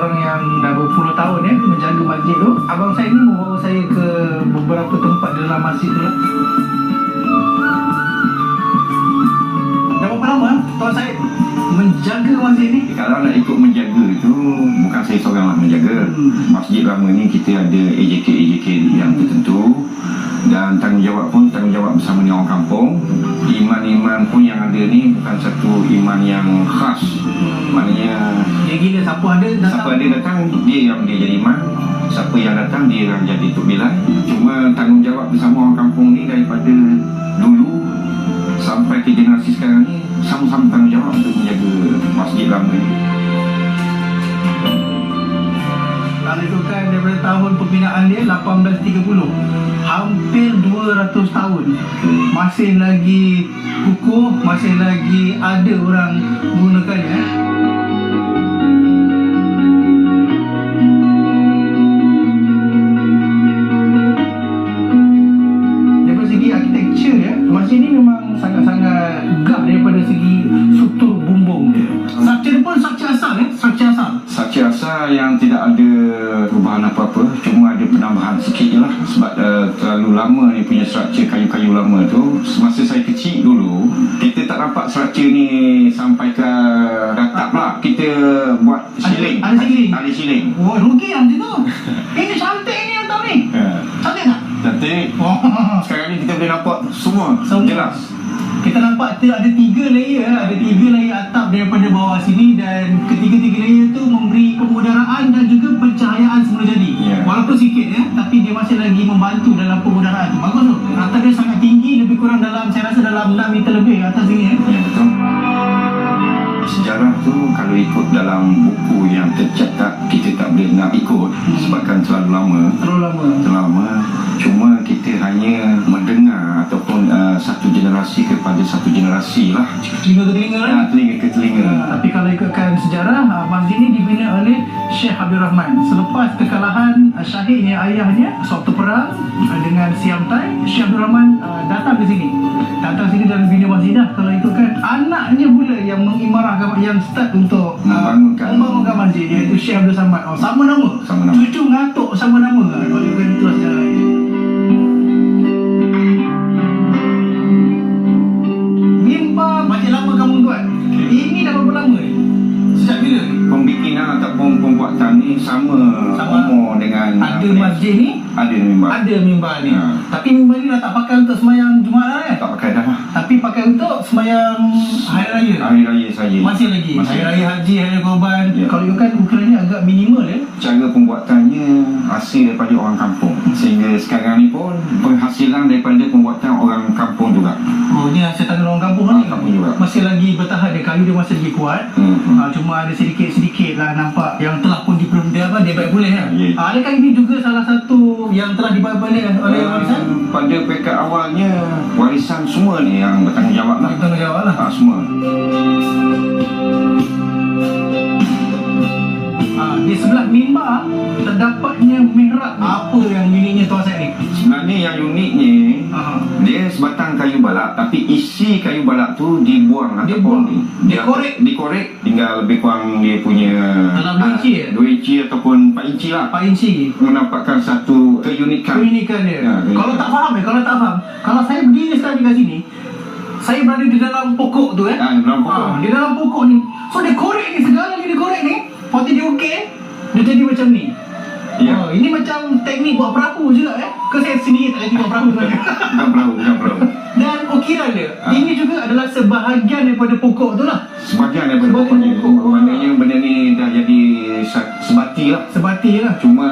seorang yang dah berpuluh tahun ya menjaga masjid tu. Abang Said ni membawa saya ke beberapa tempat dalam masjid tu lah. Dah berapa lama ah, Tuan menjaga masjid ni? kalau nak ikut menjaga tu bukan saya seorang lah menjaga. Hmm. Masjid lama ni kita ada AJK AJK yang tertentu dan tanggungjawab pun tanggungjawab bersama dengan orang kampung. Iman-iman pun yang ada ni bukan satu iman yang khas. Maknanya Dia gila siapa ada datang. siapa ada datang dia yang dia jadi imam. Siapa yang datang dia yang jadi tok bilal. Cuma tanggungjawab bersama orang kampung ni daripada dulu sampai ke generasi sekarang ni sama-sama tanggungjawab untuk menjaga masjid lama ni. Kalau ikutkan daripada tahun pembinaan dia 1830 Hampir 200 tahun Masih lagi kukuh Masih lagi ada orang menggunakannya tidak ada perubahan apa-apa Cuma ada penambahan sikit je lah Sebab uh, terlalu lama ni punya struktur kayu-kayu lama tu Semasa saya kecil dulu Kita tak nampak struktur ni sampai ke datap lah Kita buat siling ada siling? Ada siling Oh, rugi lah macam tu. Ini cantik ni yang tahu ni. Ya. Cantik tak? Cantik Oh. Sekarang ni kita boleh nampak semua Semua. Jelas Kita nampak tu ada tiga layer, ada tiga layer atap daripada bawah sini dan ketiga-tiga layer tu memberi pemudaraan dan rasa dalam 6 meter lebih atas sini ya. Ya betul Sejarah tu kalau ikut dalam buku yang tercatat Kita tak boleh nak ikut Sebabkan terlalu lama Terlalu lama. Terlalu lama Cuma kita hanya mendengar Ataupun uh, satu generasi kepada satu generasi lah Telinga ke telinga lah. Ya, telinga ke telinga Ah, Tapi kalau ikutkan sejarah, ah, masjid ini dibina oleh Syekh Habibur Rahman. Selepas kekalahan ah, syahidnya ayahnya sewaktu perang ah, dengan Siam Tai, Syekh Habibur Rahman ah, datang ke sini. Datang sini dan bina masjid dah. Kalau ikutkan anaknya pula yang mengimarahkan yang start untuk ah, Membangunkan. membangunkan masjid iaitu Syekh Abdul Samad. Oh, sama nama. Sama nama. Cucu ngatuk sama nama. Kalau ikutkan itulah sejarahnya. Masjid ni, Ada mimbar ada mimbar ni. Ha. Tapi mimbar ni dah tak pakai untuk semayang Jumaat dah kan? Tak pakai dah lah Tapi pakai untuk semayang Hari Raya. Hari Raya saja Masih lagi. Masih. Hari Raya Haji, Hari Raya Korban. Ya. Kalau ikutkan ukurannya agak minimal ya. cara pembuatannya hasil daripada orang kampung sehingga sekarang ni pun penghasilan daripada pembuatan orang kampung juga Oh ni hasil tangan orang kampung Orang ni. kampung juga. Masih lagi bertahan dia kayu dia masih lagi kuat. hmm. Ha, cuma ada sedikit-sedikit lah nampak yang telah pun diperlukan dia apa dia baik Ha, adakah ini juga salah satu yang telah dibaik-balik oleh warisan? Uh, pada peringkat awalnya warisan semua ni yang bertanggungjawab lah Tanggungjawab lah. ha, semua Ha, di sebelah mimbar terdapatnya mihrab. Apa yang uniknya tuan saya ni? sebenarnya yang uniknya Ha. Sebatang kayu balak tapi isi kayu balak tu dibuang Dia ataupun dia Dikorek. dikorek tinggal lebih kurang dia punya Dalam dua ah, inci ya? dua inci ataupun 4 inci lah 4 inci. menampakkan satu keunikan Keunikan dia. Ya, keunikan. kalau tak faham eh, kalau tak faham. Kalau saya berdiri sekarang kat sini, saya berada di dalam pokok tu eh. Ah, dalam pokok. Ha, di dalam pokok ni. So dia korek ni segala ni dia korek ni. Waktu dia okey, dia jadi macam ni. Ya. Oh, ini macam teknik buat perahu juga eh. Ke saya sendiri tak jadi buat perahu sebenarnya. Bukan perahu, bukan perahu. Dan ukiran dia, Ah. ini juga adalah sebahagian daripada pokok tu lah. Sebagian daripada Sebagian pokoknya. pokok. Maknanya benda ni dah jadi sebati lah. Sebati lah. Cuma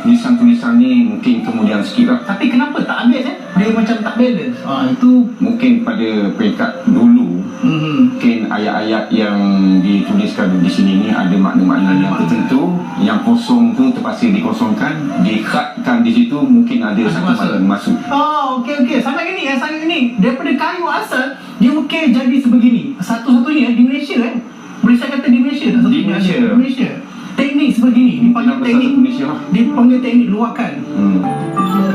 tulisan-tulisan ni mungkin kemudian sikit lah. Tapi kenapa tak habis eh? Dia macam tak balance. Ha, itu Mungkin pada peringkat dulu. Mungkin ayat-ayat yang dituliskan di sini ni ada makna-makna yang tertentu yang kosong tu terpaksa dikosongkan dikatkan di situ mungkin ada, satu makna maksud Oh, okey okey. Sangat gini eh, sangat gini. Daripada kayu asal dia ukir jadi sebegini. Satu-satunya di Malaysia eh. Boleh saya kata di Malaysia tak satu Di Malaysia. Di Malaysia. Teknik sebegini dipanggil teknik Malaysia lah? dipanggil teknik luakan. hmm.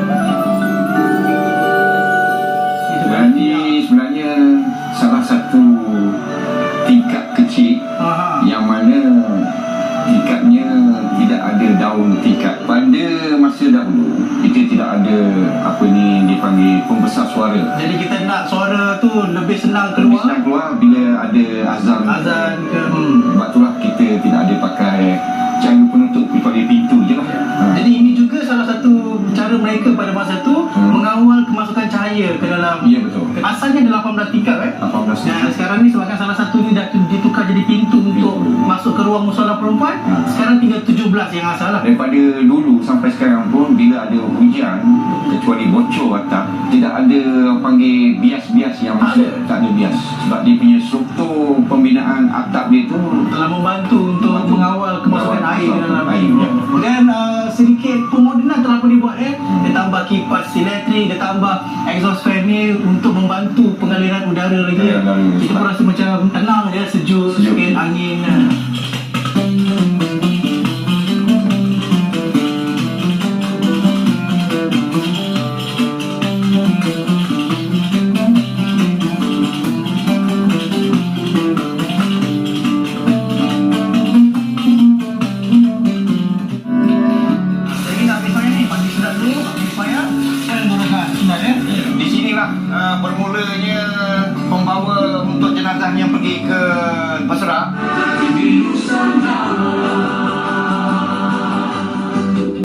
Tingkat pada masa dahulu kita tidak ada apa ni dipanggil pembesar suara Jadi kita nak suara tu lebih senang lebih keluar. senang keluar bila ada azan Azan ke hmm. sebab itulah kita tidak ada pakai cara penutup dipanggil pintu je lah ha. Jadi ini juga salah satu cara mereka pada masa tu Hmm. mengawal kemasukan cahaya ke dalam ya betul Asalnya ada 18 tingkap eh. 18 Dan tingkat sekarang ni sebabkan salah satu ni dah ditukar jadi pintu untuk masuk ke ruang musola perempuan. Ha. Sekarang tinggal 17 yang asal lah. daripada dulu sampai sekarang pun bila ada hujan kecuali bocor atap tidak ada panggil bias-bias yang masuk ada. tak ada bias sebab dia punya struktur pembinaan atap dia tu Telah membantu untuk Membantu. mengawal kemasukan air dalam air, ya. Dan uh, sedikit pemodenan telah pun dibuat eh. Dia tambah kipas elektrik, dia tambah exhaust fan ni untuk membantu pengaliran udara lagi. Ya, udara. Kita pun rasa macam tenang je, sejuk, Sejuk, sikit. untuk jenazahnya pergi ke Basra.